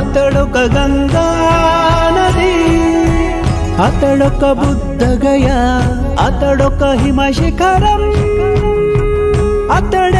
అతడొక గంగా నది అతడొక బుద్ధగయ అతడొక హిమశిఖరం అతడ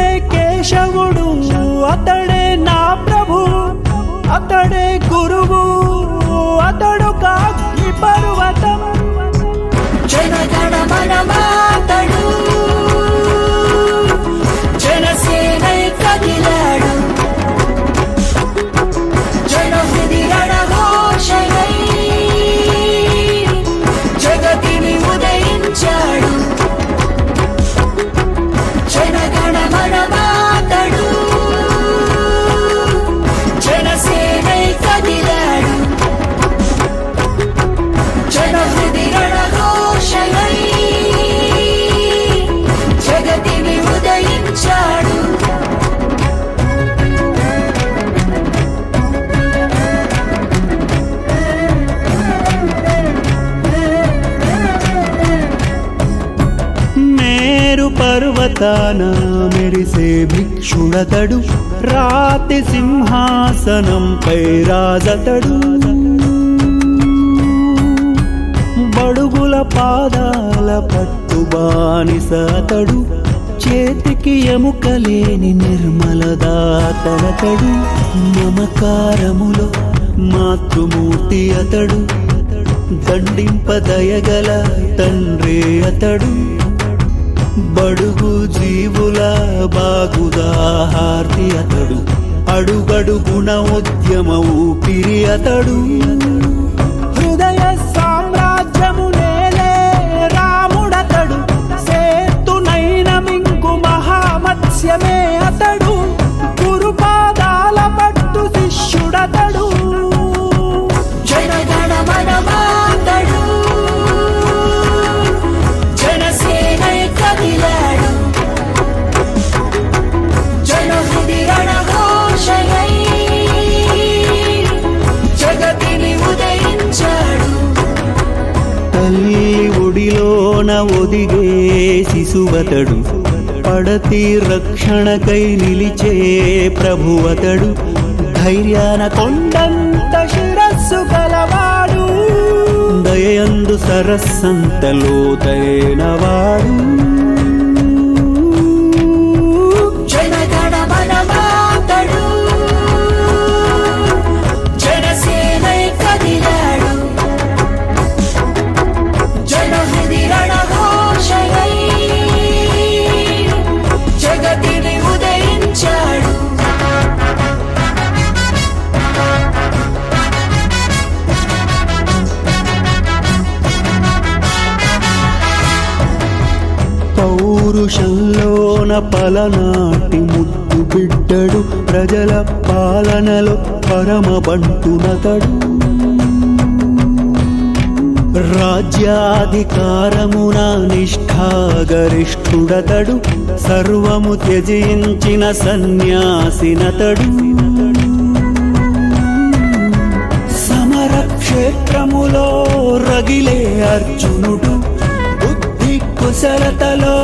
పర్వతాన మెరిసే భిక్షుడతడు. రాతి సింహాసనంపై రాజతడు. బడుగుల పాదాల పట్టుబానిసతడు చేతికి ఎముకలేని నిర్మల దాతరతడు మమకారములో మాతృమూర్తి అతడు. దండింపదయగల తండ్రి అతడు. బడుగు జీవుల బాగుదాహార్తి అతడు. అడుగడుగుణ ఉద్యమ ఊపిరి అతడు. ఒదిగే శిశువతడు. పడతి రక్షణకై నిలిచే ప్రభువతడు. ధైర్యాన కొండంత శిరస్సు కలవాడు. దయందు సరస్సంత లోతైనవాడు పౌరుషంలోన పలనాటి ముద్దు బిడ్డడు ప్రజల పాలనలో పరమ బంటునతడు రాజ్యాధికారమున నిష్ఠాగరిష్ఠుడతడు సర్వము త్యజించిన సన్యాసినతడు. సమరక్షేత్రములో రగిలే అర్జునుడు కుశలతలో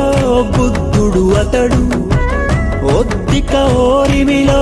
బుద్ధుడు అతడు ఒత్తిక ఓరిమిలో